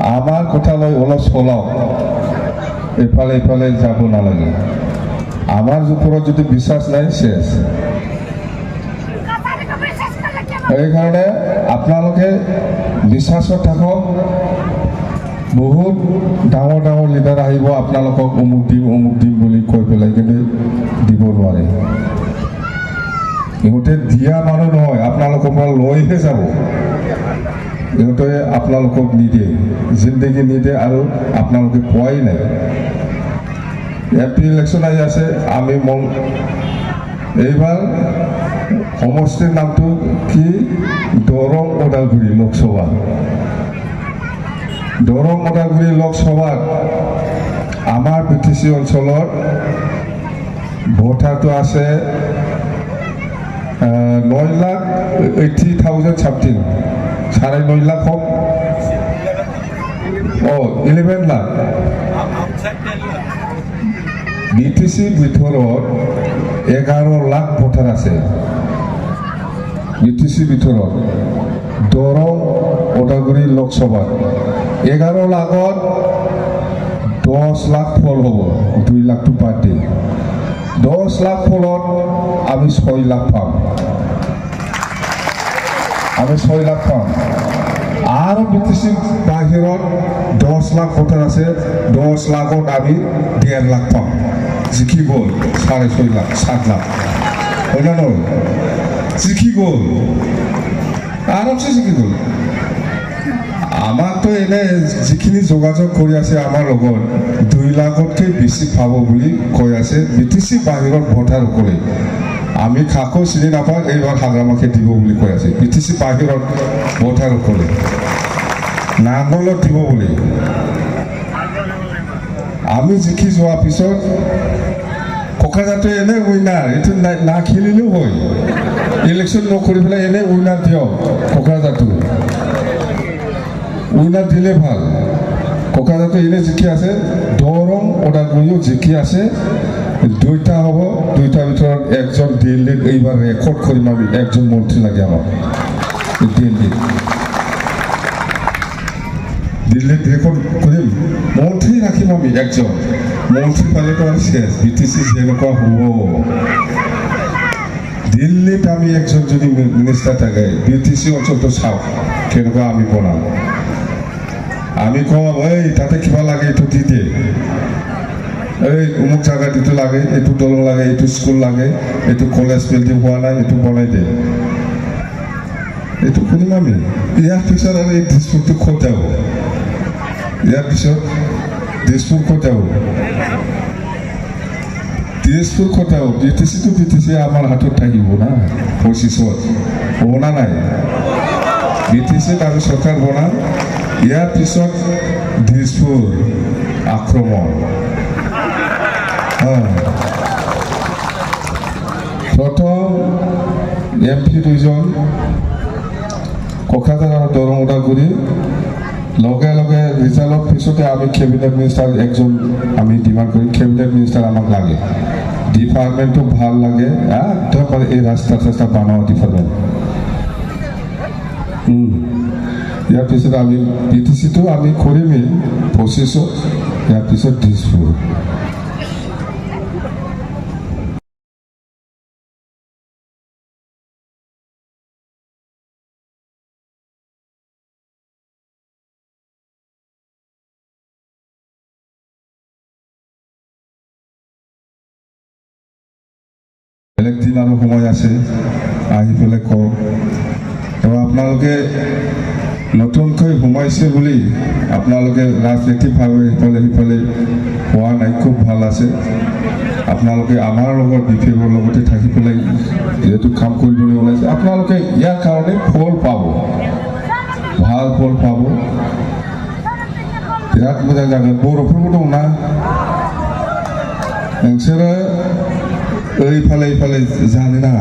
আমাৰ কথালৈ অলপ চলাওক এইফালে এইফালে যাব নালাগে আমাৰ ওপৰত যদি বিশ্বাস নাই, শেষ। সেইকাৰণে আপোনালোকে বিশ্বাসত থাকক। বহুত ডাঙৰ ডাঙৰ লিডাৰ আহিব, আপোনালোকক অমুক দিম অমুক দিম বুলি কৈ পেলাই কিন্তু দিব নোৱাৰে। ইহঁতে দিয়া মানুহ নহয়, আপোনালোকৰ পৰা লৈহে যাব। ইহঁতে আপোনালোকক নিদিয়ে। জিন্দগী নিদিয়ে আৰু আপোনালোকে পোৱাই নাই। এম পি ইলেকশ্যন আহি আছে, আমি মং এইবাৰ সমষ্টিৰ নামটো কি? দৰং ওদালগুৰি লোকসভা। দৰং ওদালগুৰি লোকসভাত আমাৰ বি টি চি অঞ্চলত ভোটাৰটো আছে নয় লাখ এইটি থাউজেণ্ড ছামথিং চাৰে নয় লাখ হওক অঁ ইলেভেন লাখ। বি টি চিৰ ভিতৰত এঘাৰ লাখ ভোটাৰ আছে। বি টি চিৰ ভিতৰত দৰং ওদালগুৰি লোকসভাত এঘাৰ লাখত দহ লাখ ফল হ'ব, দুই লাখটো বাদ দি দহ লাখ ফলত আমি ছয় লাখ পাম। আমি ছয় লাখ পাম আৰু বি টি চিৰ বাহিৰত দহ লাখ ভোটাৰ আছে দহ লাখত আমি ডেৰ লাখ পাম জিকি গ'ল, চাৰে ছয় লাখ, সাত লাখ। হয় না নহয় জিকি গ'ল, আৰামছে জিকি গ'ল। আমাকতো এনে যিখিনি যোগাযোগ কৰি আছে আমাৰ লগত, দুই লাখতকৈ বেছি পাব বুলি কৈ আছে বি টি চি বাহিৰত আমি কাকো চিনি নাপাওঁ, এইবাৰ হাগ্ৰামাকে দিব বুলি কৈ আছে। বি টি চি বাহিৰত ভোটাৰসকলে নাঙলত দিব বুলি। আমি জিকি যোৱাৰ পিছত ককাজাতে এনে উইনাৰ এইটো না- নাখেলিলেও হয়। ইলেকশ্যন নকৰি পেলাই এনে উইনাৰ দিয়ক ককাজাটো উইনাৰ দিলে ভালো। ককাজাতো এনে জিকি আছে, দৰং, ওদালগুৰিও জিকি আছে। দুইটা হ'ব দুইটাৰ ভিতৰত একজন দিল্লীত এইবাৰ ৰেকৰ্ড কৰিম আমি একজন মন্ত্ৰী লাগে আমাক দিল্লীত মন্ত্রী রাখিম আমি একজন। মন্ত্রী পালেতো আর শেষ বিটিসি যেনেকুৱা হ'ব। দিল্লীত আমি একজন যদি মিনিষ্টাৰ থাকে বি টি চি অঞ্চলটো চাওক কেনেকুৱা আমি বনাম আমি কওঁ এই তাতে অমুক জাগাত এইটো লাগে এইটো দলং লাগে এইটো স্কুল লাগে এইটো কলেজ বিল্ডিং হোৱা নাই এইটো বনাই দে। এইটো শুনিম আমি ইয়াৰ পিছত আৰু এই দিছপুৰটো ক'ত যাব। ইয়াৰ পিছত দিছপুৰ ক'ত যাব। দিছপুৰ ক'ত যাব। বি টি চিটো বি টি চি আমাৰ হাতত থাকিব না। পঁচিছত হ'ব না নাই। বি টি চিত আমি চৰকাৰ বনাম ইয়াৰ পিছত দিছপুৰ আক্ৰমণ হা। প্ৰথম এম পি দুজন কোকৰাঝাৰ আৰু দৰং ওদালগুৰি লগে লগে ৰিজাল্টৰ পিছতে আমি কেবিনেট মিনিষ্টাৰ একজন, আমি ডিমাণ্ড কৰিম কেবিনেট মিনিষ্টাৰ আমাক লাগে। ডিপাৰ্টমেণ্টটো ভালো লাগে একদম মানে এই ৰাস্তা চাস্তা বনোৱা ডিপাৰ্টমেণ্ট। ইয়াৰ পিছত আমি পি টি চিটো আমি কৰিমেই পঁচিছত ইয়াৰ পিছত দিছপুৰ বেলেগ দিন আৰু সময় আছে আহি পেলাই কওক আৰু আপোনালোকে নতুনকৈ সোমাইছে বুলি আপোনালোকে ৰাজনৈতিকভাৱে ইফালে সিফালে হোৱা নাই খুব ভাল আছে আপোনালোকে আমাৰ লগত বিফেগৰ লগতে থাকি পেলাই যিহেতু কাম কৰিবলৈ ওলাইছে আপোনালোকে ইয়াৰ কাৰণে ফল পাব ভাল ফল পাব बिराद मोजां जागोन बर'फोरबो दंना नोंसोरो ওই ফলে এই ফলে জানে না